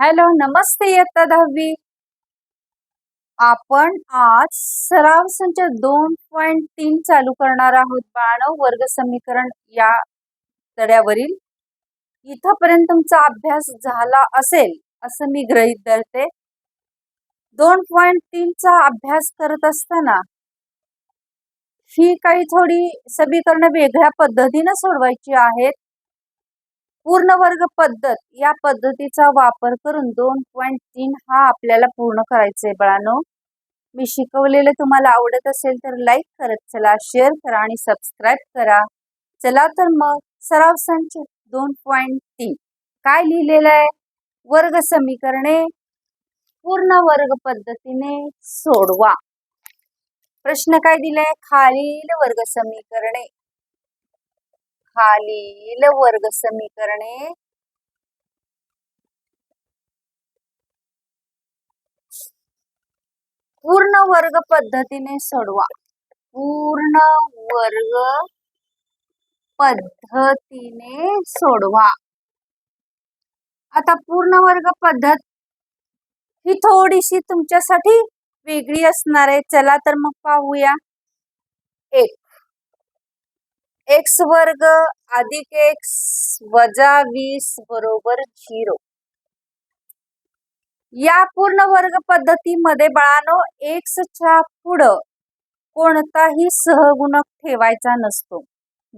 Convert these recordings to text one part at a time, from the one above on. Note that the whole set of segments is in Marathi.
हॅलो नमस्ते इयत्ता दहावी. आपण आज सराव संच दोन पॉइंट तीन चालू करणार आहोत बाणव वर्ग समीकरण या तड्यावरील इथपर्यंत तुमचा अभ्यास झाला असेल असं मी गृहीत धरते. दोन पॉइंट तीनचा अभ्यास करत असताना ही काही थोडी समीकरणं वेगळ्या पद्धतीनं सोडवायची आहेत. पूर्ण वर्ग पद्धत या पद्धतीचा वापर करून दोन पॉईंट तीन हा आपल्याला पूर्ण करायचा आहे बाळांनो. मी शिकवलेलं तुम्हाला आवडत असेल तर लाईक करत चला शेअर करा आणि सबस्क्राईब करा. चला तर मग सराव संच दोन पॉईंट तीन. काय लिहिलेलं आहे? वर्ग समीकरणे पूर्ण वर्ग पद्धतीने सोडवा. प्रश्न काय दिलाय? खालील वर्ग समीकरणे. खालील वर्ग समीकरणे. पूर्ण वर्ग पद्धतीने सोडवा. पूर्ण वर्ग पद्धतीने सोडवा. आता पूर्ण वर्ग पद्धत ही थोडीशी तुमच्यासाठी वेगळी असणार आहे. चला तर मग पाहूया. एक एक्स वर्ग अधिक एक्स वजा वीस बरोबर झिरो. या पूर्ण वर्ग पद्धतीमध्ये बाळानो एक्सच्या पुढं कोणताही सहगुणक ठेवायचा नसतो.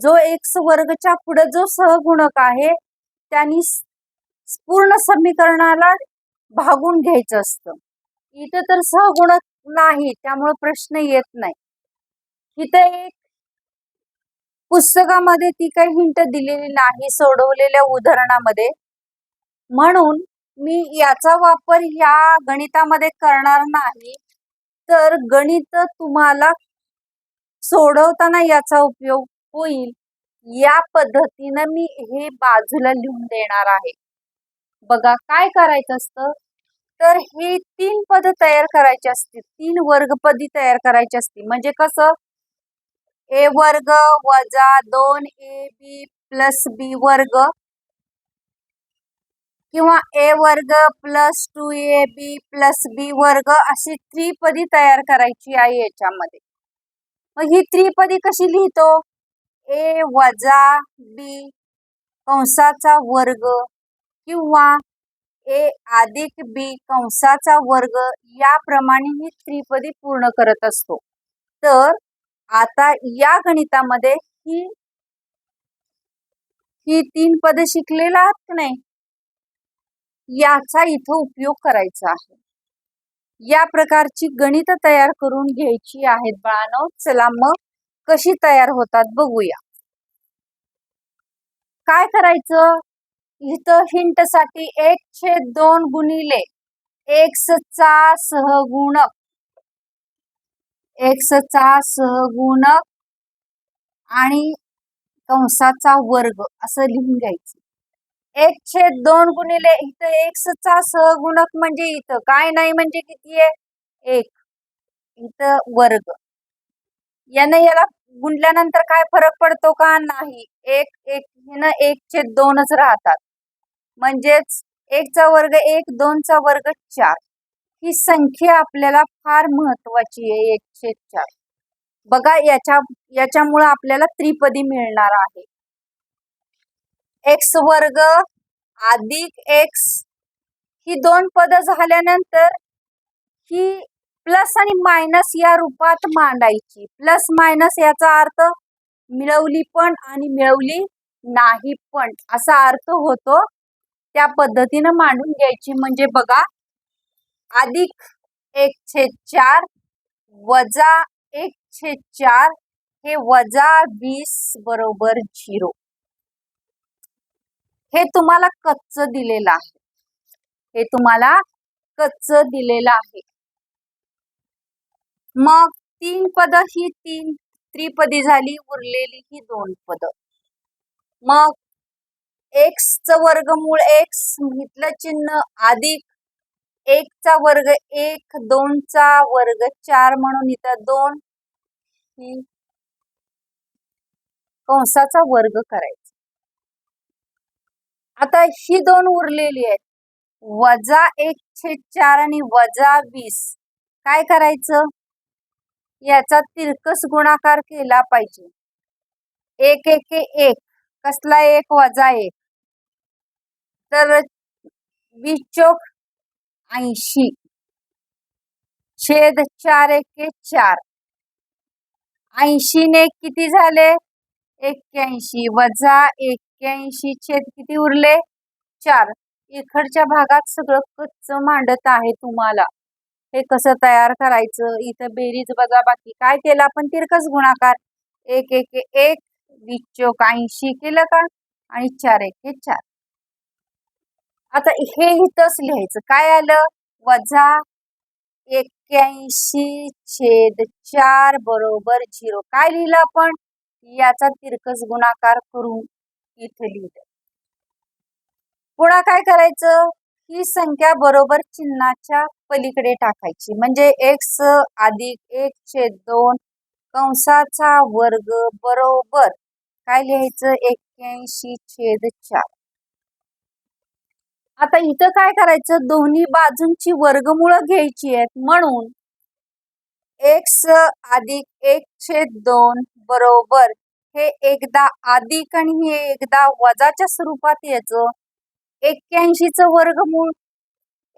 जो एक्स वर्गच्या पुढे जो सहगुणक आहे त्यांनी पूर्ण समीकरणाला भागून घ्यायचं असतं. इथं तर सहगुणक नाही त्यामुळे प्रश्न येत नाही. इथं एक पुस्तकामध्ये ती काही हिंट दिलेली नाही सोडवलेल्या उदाहरणामध्ये. म्हणून मी याचा वापर ह्या गणितामध्ये करणार नाही. तर गणित तुम्हाला सोडवताना याचा उपयोग होईल. या पद्धतीनं मी हे बाजूला लिहून देणार आहे. बघा काय करायचं असतं? तर हे तीन पद तयार करायचे असते तीन वर्गपदी तयार करायची असते म्हणजे कसं? ए वर्ग वजा दोन ए बी प्लस बी वर्ग. किंवा ए वर्ग plus two A B plus B वर्ग अशी त्रिपदी तयार करायची आहे याच्यामध्ये. मग ही त्रिपदी कशी लिहितो? ए वजा बी कंसाचा वर्ग किंवा ए अधिक बी कंसाचा वर्ग याप्रमाणे ही त्रिपदी पूर्ण करत असतो. तर आता या गणितामध्ये ही ही तीन पद शिकलेला आहात नाही? याचा इथं उपयोग करायचा आहे. या प्रकारची गणित तयार करून घ्यायची आहेत बाळानो. चला मग कशी तयार होतात बघूया. काय करायचं? इथं हिंटसाठी एक छेद दोन गुणिले एक्स चा सहगुणक. एक्सचा सहगुणक आणि कंसाचा वर्ग असं लिहून घ्यायचं. एक छेद दोन गुणिले इथं एक्सचा सहगुणक म्हणजे इथं. काय नाही म्हणजे किती आहे? एक. इथं वर्ग. याने याला गुणल्यानंतर काय फरक पडतो का? नाही. एक एक. ह्यानं एक छेद दोनच राहतात. म्हणजेच एकचा वर्ग एक दोनचा वर्ग चार. ही संख्या आपल्याला फार महत्वाची आहे एकशे चार बघा याच्या याच्यामुळं आपल्याला त्रिपदी मिळणार आहे. एक्स वर्ग अधिक एक्स ही दोन पद झाल्यानंतर ही प्लस आणि मायनस या रूपात मांडायची. प्लस मायनस याचा अर्थ मिळवली पण आणि मिळवली नाही पण असा अर्थ होतो. त्या पद्धतीनं मांडून घ्यायची. म्हणजे बघा अधिक एक छेद चार वजा एक छेद चार हे वजा वीस बरोबर झिरो. हे तुम्हाला कच्च दिलेलं आहे. हे तुम्हाला कच्च दिलेलं आहे. मग तीन पद ही तीन त्रिपदी झाली उरलेली ही दोन पद. मग एक्स च वर्गमूळ एक्स घेतलं चिन्ह अधिक एकचा वर्ग एक दोनचा वर्ग चार म्हणून इथं दोन. ही कंसाचा वर्ग करायचा. आता ही दोन उरलेली आहेत. वजा एक छेद चार आणि वजा वीस. काय करायचं? याचा तिरकस गुणाकार केला पाहिजे. एक एक एक. कसला एक? वजा एक. तर वीस चोक ऐंशी. छेद चार एके चार. ऐंशी ने किती झाले? एक्क्याऐंशी. वजा एक्क्याऐंशी छेद किती उरले? चार. इकडच्या भागात सगळं कच्च मांडत आहे तुम्हाला. हे कसं तयार करायचं? इथं बेरीज बघा बाकी. काय केलं आपण? तिरकस गुणाकार. एक एक एक. वीस ऐंशी केलं का? आणि चार एक हे चार. आता हे इथंच लिहायचं. काय आलं? वजा एक्क्याऐंशी छेद चार बरोबर झिरो. काय लिहिलं आपण? याचा तिरकस गुणाकार करून इथे लिहिलं. पुन्हा काय करायचं? ही संख्या बरोबर चिन्हाच्या पलीकडे टाकायची. म्हणजे एक्स अधिक एक छेद दोन कंसाचा वर्ग बरोबर. काय लिहायचं? एक्क्याऐंशी छेद चार. आता इथं काय करायचं? दोन्ही बाजूंची वर्गमुळं घ्यायची आहेत. म्हणून एक्स अधिक एक छेद दोन बरोबर हे एकदा अधिक आणि हे एकदा वजाच्या स्वरूपात यायचं. एक्क्याऐंशीच वर्गमूळ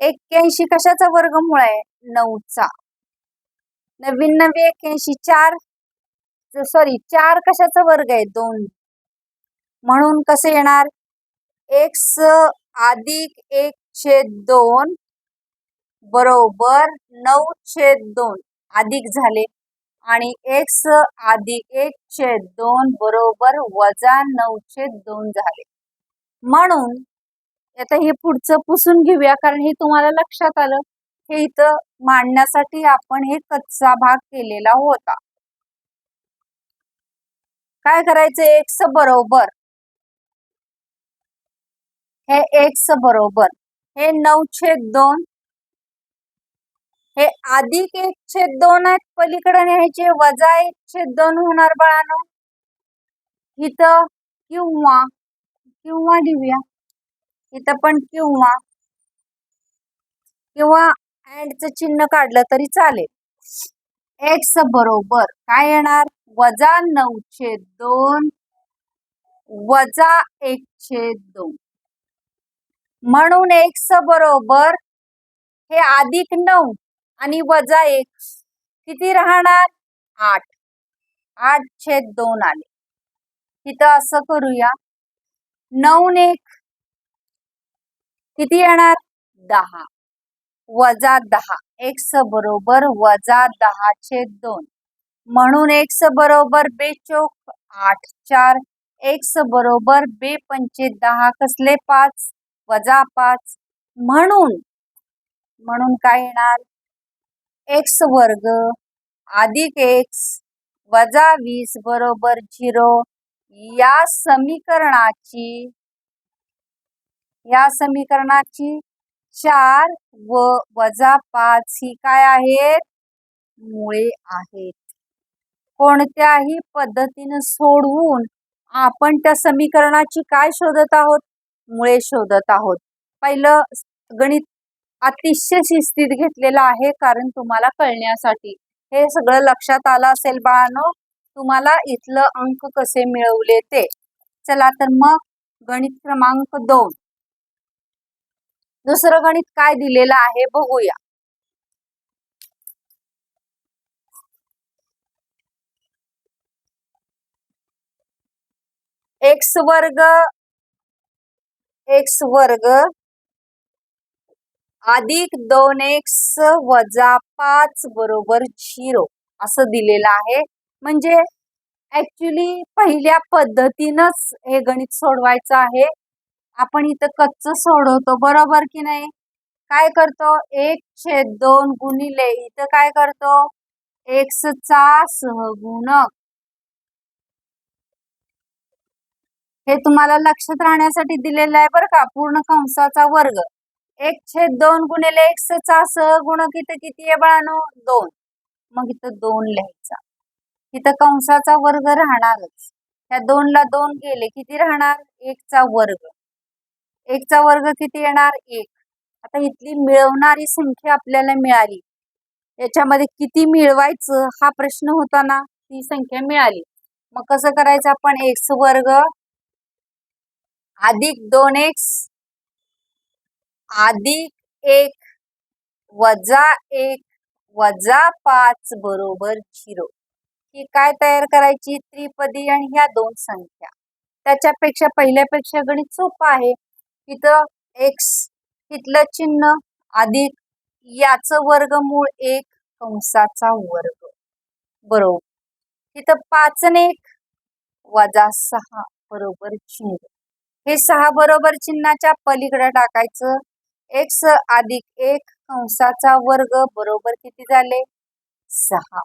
एक्क्याऐंशी कशाचा वर्गमूळ आहे? नऊचा. नवीन नवी एक्क्याऐंशी चार सॉरी चार कशाचा वर्ग आहे? दोन. म्हणून कसं येणार? एक्स अधिक एक छेद दोन बरोबर नऊ छेद दोन. अधिक झाले. आणि एक्स अधिक एक छेद दोन बरोबर वजा नऊ छेद दोन झाले. म्हणून आता हे पुढचं पुसून घेऊया कारण हे तुम्हाला लक्षात आलं. हे इथं मांडण्यासाठी आपण हे कच्चा भाग केलेला होता. काय करायचं? एक्स बरोबर हे एक्स बरोबर. हे नऊ छेद दोन. हे अधिक एक छेद दोन आहेत पलीकडे न्यायचे वजा एक छेद दोन होणार बाळानो. इथं किंवा किंवा लिहूया. इथं पण किंवा. किंवा अँडचं चिन्ह काढलं तरी चालेल. एक्स बरोबर काय येणार? वजा नऊ छेद दोन. वजा एक छेद दोन. म्हणून एक्स बरोबर हे अधिक नऊ आणि वजा एक. किती राहणार? आठ. आठ छेद दोन आले. तिथं असं करूया. नऊ एक. किती येणार? दहा. वजा दहा. एक्स बरोबर वजा दहा छेद दोन. म्हणून एक्स बरोबर बे चोक आठ चार. एक्स बरोबर बे पंचे दहा. कसले? पाच. वजा पाच म्हणून म्हणून काय येणार? एक्स वर्ग अधिक एक्स वजा वीस बरोबर झिरो या समीकरणाची या समीकरणाची चार व वजा पाच ही काय आहेत? मुळे आहेत. कोणत्याही पद्धतीनं सोडवून आपण त्या समीकरणाची काय शोधत आहोत? मुळे शोधत आहोत. पहिलं गणित अतिशय शिस्तीत घेतलेलं आहे कारण तुम्हाला कळण्यासाठी. हे सगळं लक्षात आलं असेल बाळानो? तुम्हाला इथलं अंक कसे मिळवले ते? चला तर मग गणित क्रमांक दोन. दुसरं गणित काय दिलेलं आहे बघूया. एक्स वर्ग एक्स वर्ग अधिक दोन एक्स वजा पाच बरोबर झिरो. असं दिलेलं आहे. म्हणजे ऍक्च्युली पहिल्या पद्धतीनंच हे गणित सोडवायचं आहे. आपण इथं कच्च सोडवतो बरोबर की नाही? काय करतो? एक छेद दोन गुणिले इथं काय करतो? एक्सचा सहगुणक. हे तुम्हाला लक्षात राहण्यासाठी दिलेलं आहे बरं का पूर्ण कंसाचा वर्ग. एक छेद दोन गुणिले एक्सचा स गुण किती किती आहे बाळानो? दोन. मग इथं दोन लिहायचा. इथं कंसाचा वर्ग राहणारच. ह्या दोनला दोन गेले किती राहणार? एकचा वर्ग. एकचा वर्ग किती येणार? एक. आता इथली मिळवणारी संख्या आपल्याला मिळाली. याच्यामध्ये किती मिळवायचं हा प्रश्न होता ना ती संख्या मिळाली. मग कसं करायचं आपण? एक्स वर्ग अधिक दोन एक्स अधिक एक वजा एक वजा पाच बरोबर झिरो. ही काय तयार करायची? त्रिपदी आणि ह्या दोन संख्या. त्याच्यापेक्षा पहिल्यापेक्षा गणित सोपं आहे. तिथं एक्स तिथलं चिन्ह अधिक याच वर्गमूळ एक कंसाचा वर्ग. बरोबर. तिथं पाच एक वजा सहा बरोबर झिरो. हे सहा बरोबर चिन्हाच्या पलीकडे टाकायचं. एक्स अधिक एक कंसाचा वर्ग बरोबर किती झाले? सहा.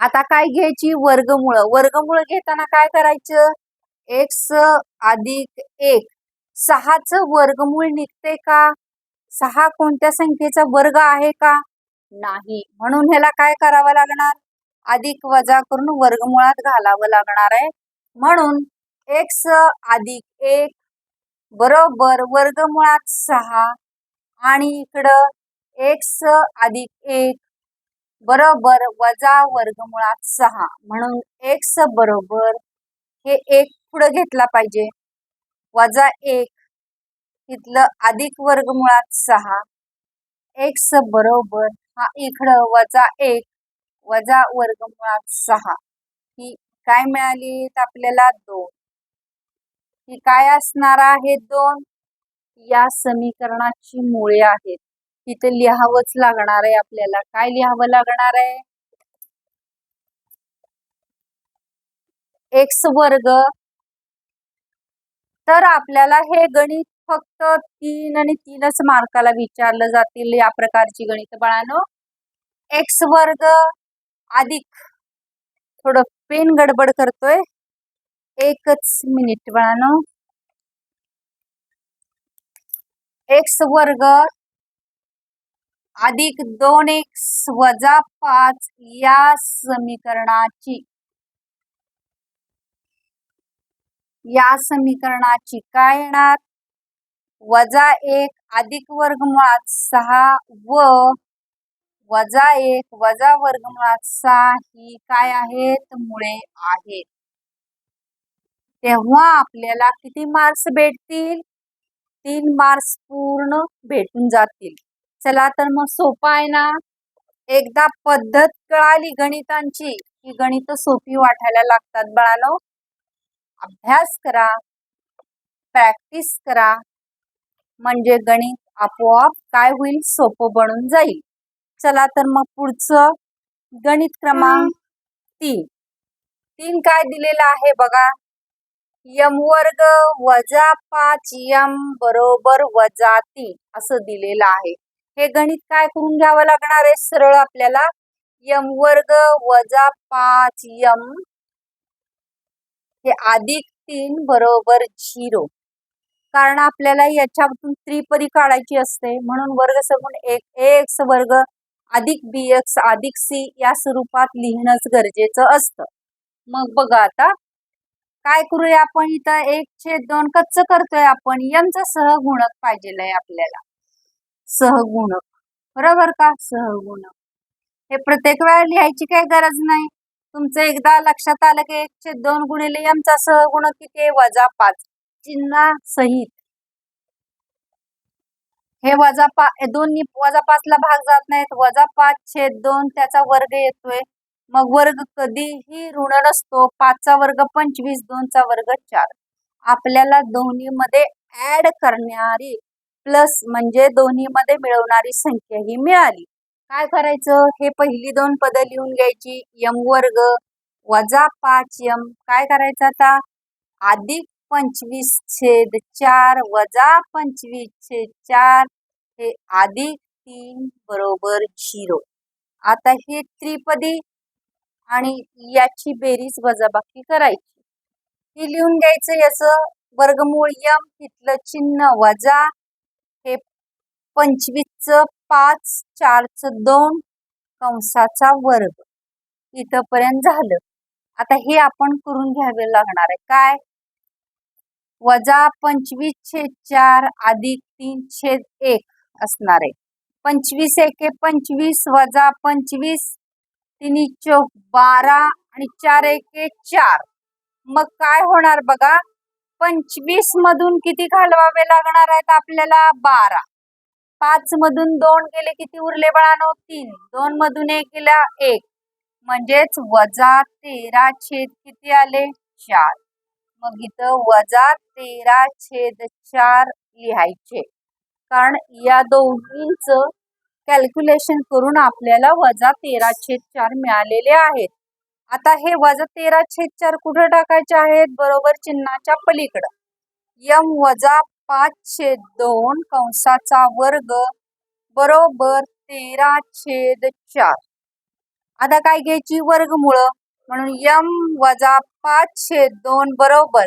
आता काय घ्यायची? वर्गमुळ. वर्गमुळ घेताना काय करायचं? एक्स अधिक एक. सहाच वर्गमूळ निघते का? सहा कोणत्या संख्येचा वर्ग आहे का? नाही. म्हणून ह्याला काय करावं लागणार? अधिक वजा करून वर्गमुळात घालावं लागणार आहे. म्हणून एक्स अधिक एक बरोबर वर्गमुळात सहा आणि इकडं एक्स अधिक एक बरोबर वजा वर्गमुळात सहा. म्हणून एक्स बरोबर हे एक पुढं घेतला पाहिजे. वजा एक तिथलं अधिक वर्गमुळात सहा. एक्स बरोबर हा इकडं वजा एक वजा वर्गमुळात सहा. ही काय मिळाली? आपल्याला दोन. ही काय असणार आहे दोन? या समीकरणाची मुळे आहेत. तिथे लिहावंच लागणार आहे आपल्याला. काय लिहावं लागणार आहे? एक्स वर्ग. तर आपल्याला हे गणित फक्त तीन आणि तीनच मार्काला विचारलं जातील या प्रकारची गणित बाळानो. एक्स वर्ग अधिक. थोडं पेन गडबड करतोय. एकच मिनिट बाळानो. एक्स वर्ग अधिक दोन एक्स वजा पाच या समीकरणाची. या समीकरणाची काय येणार? वजा एक अधिक वर्गमुळात सहा व वजा एक वजा वर्गमुळात सहा ही काय आहेत? मुळे आहेत. तेव्हा आपल्याला किती मार्क्स भेटतील? तीन मार्क्स पूर्ण भेटून जातील. चला तर मग सोपा आहे ना? एकदा पद्धत कळाली गणितांची की गणित सोपी वाटायला लागतात बाळानो. अभ्यास करा. प्रॅक्टिस करा. म्हणजे गणित आपोआप काय होईल? सोपं बनून जाईल. चला तर मग पुढचं. गणित क्रमांक तीन. तीन काय दिलेलं आहे बघा. यम वर्ग वजा पाच यम बरोबर वजा तीन असं दिलेलं आहे. हे गणित काय करून घ्यावं लागणार आहे? सरळ आपल्याला. यम वर्ग वजा पाच यम हे अधिक तीन बरोबर झिरो. कारण आपल्याला याच्यातून त्रिपदी काढायची असते. म्हणून वर्ग सगून एक एक्स वर्ग अधिक बी एक्स अधिक सी या स्वरूपात लिहिणंच गरजेचं असतं. मग बघा आता काय करूया आपण इथं? एक छेद दोन कच्च करतोय आपण. यांचा सहगुणक पाहिजे आहे आपल्याला. सहगुणक. बरोबर का? सहगुणक. हे प्रत्येक वेळा लिहायची काही गरज नाही. तुमचं एकदा लक्षात आलं की एक छेद दोन गुणिले यांचा सहगुणक किती आहे? वजा पाच. चिन्हा सहित. हे वजा पा दोन वजा पाचला भाग जात नाहीत. वजा पाच छेद दोन त्याचा वर्ग येतोय. मग वर्ग कधीही ऋण नसतो. पाचचा वर्ग पंचवीस दोनचा वर्ग चार. आपल्याला दोन्हीमध्ये ऍड करणारी प्लस म्हणजे दोन्हीमध्ये मिळवणारी संख्या ही मिळाली. काय करायचं? हे पहिली दोन पदं लिहून घ्यायची. यम वर्ग वजा पाच यम. काय करायचं आता? अधिक पंचवीस छेद चार वजा पंचवीस छेद चार हे अधिक तीन बरोबर झिरो. आता हे त्रिपदी आणि याची बेरीज वजाबाकी करायची. ही लिहून घ्यायचं याचं वर्गमूळ यम तिथलं चिन्ह वजा हे पंचवीसचं पाच चारचं दोन कंसाचा वर्ग. इथंपर्यंत झालं. आता हे आपण करून घ्यावे लागणार आहे. काय? वजा पंचवीस छेद चार अधिक तीन छेद एक असणार आहे. पंचवीस एके पंचवीस वजा पंचवीस तिन्ही चौक बारा आणि चार एके चार. मग काय होणार बघा? पंचवीस मधून किती घालवावे लागणार आहेत आपल्याला? बारा. पाच मधून दोन गेले किती उरले बळानो? तीन. दोन मधून एक गेला एक. म्हणजेच वजा तेरा छेद किती आले? चार. मग इथं वजा तेरा छेद चार लिहायचे. कारण या दोन्हीच कॅल्क्युलेशन करून आपल्याला वजा तेरा छेद चार मिळालेले आहेत. आता हे वजा तेरा छेद चार कुठं टाकायचे आहेत? बरोबर चिन्हाच्या पलीकडं. यम वजा पाच छेद दोन कंसाचा वर्ग बरोबर तेरा छेद चार. आता काय घ्यायची वर्गमुळं? म्हणून यम वजा पाच छेद दोन बरोबर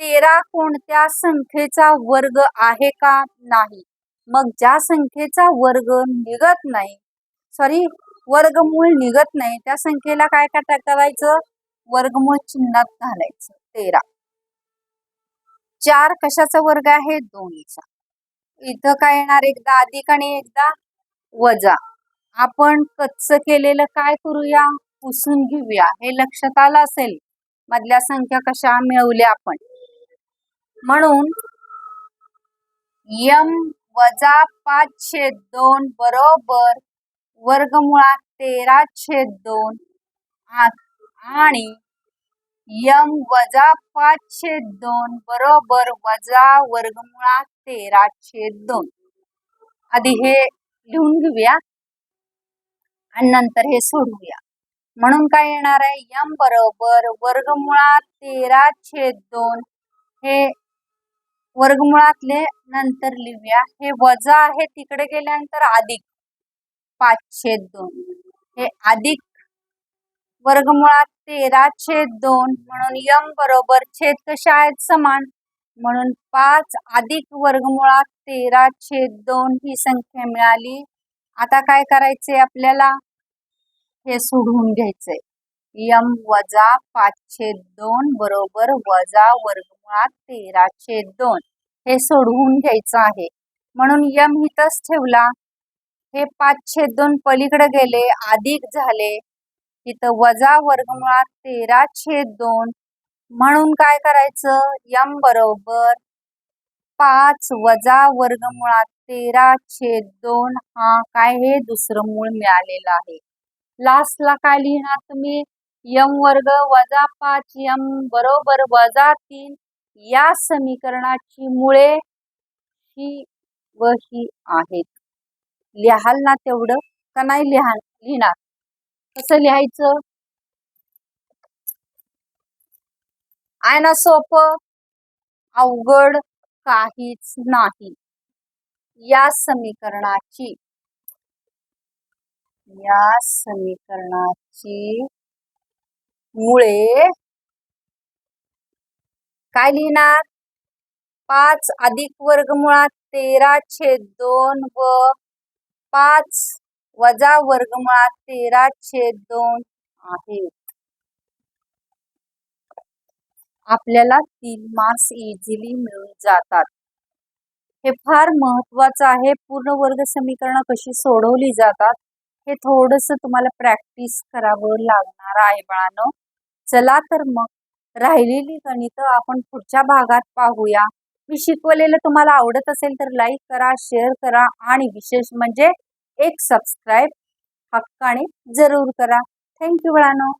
तेरा कोणत्या संख्येचा वर्ग आहे का? नाही. मग ज्या संख्येचा वर्ग निघत नाही सॉरी वर्गमूळ निघत नाही त्या संख्येला काय काय करायचं वर्गमूळ चिन्हात घालायचं तेरा. चार कशाचा वर्ग आहे? दोनचा. इथं काय येणार? एकदा अधिक आणि एकदा वजा. आपण कच्च केलेलं काय करूया? पुसून घेऊया. हे लक्षात आलं असेल? मधल्या संख्या कशा मिळवल्या आपण? म्हणून यम वजा पाच छेद दोन बरोबर वर्गमुळात तेरा छेद दोन आणि यम वजा पाच छेद दोन बरोबर वजा वर्गमुळात तेरा छेद दोन. आधी हे लिहून घेऊया. आणि नंतर हे सोडवूया. म्हणून काय येणार आहे? यम बरोबर वर्गमुळात तेरा छेद दोन हे वर्गमुळातले नंतर लिहूया. हे वजा आहे तिकडे गेल्यानंतर अधिक. पाचशे दोन. हे अधिक वर्गमुळात तेरा छेद दोन म्हणून यम बरोबर छेद कशा आहेत समान. म्हणून पाच अधिक वर्गमुळात तेरा छेद दोन ही संख्या मिळाली. आता काय करायचे आपल्याला? हे सोडवून घ्यायचंय. यम वजा पाचशे दोन बरोबर वजा वर्गमुळात तेरा छेद दोन. हे सोडवून घ्यायचं आहे. म्हणून यम हितच ठेवला. हे पाचशे दोन पलीकडे गेले अधिक झाले. इथं वजा वर्गमुळात तेरा छेद दोन. म्हणून काय करायचं? यम बरोबर पाच वजा वर्गमुळात तेरा छेद दोन. हा काय? हे दुसरं मूळ मिळालेलं आहे. लास्टला काय लिहिणार तुम्ही? यम वर्ग वजा पाच यम बरोबर वजा तीन या समीकरणाची मुळे ही व ही आहेत. लिहाल ना तेवढं का नाही लिहा लिहिणार? कसं लिहायचं? आहे ना सोपं. अवघड काहीच नाही. या समीकरणाची या समीकरणाची मुळे काय लिहिणार? पाच अधिक वर्गमुळात तेरा छेद दोन व पाच वजा वर्गमुळात तेरा छेद दोन आहे. आपल्याला तीन मार्क्स इझिली मिळून जातात. हे फार महत्वाचं आहे. पूर्ण वर्ग समीकरण कशी सोडवली जातात? हे थोडस तुम्हाला प्रॅक्टिस करावं लागणार आहे बाळानं. चला तर मग राहिलेली गणित आपण पुढच्या भागात पाहूया. मी शिकवलेलं तुम्हाला आवडत असेल तर लाईक करा शेअर करा आणि विशेष म्हणजे एक सबस्क्राईब हक्काने जरूर करा. थँक्यू बाळानो.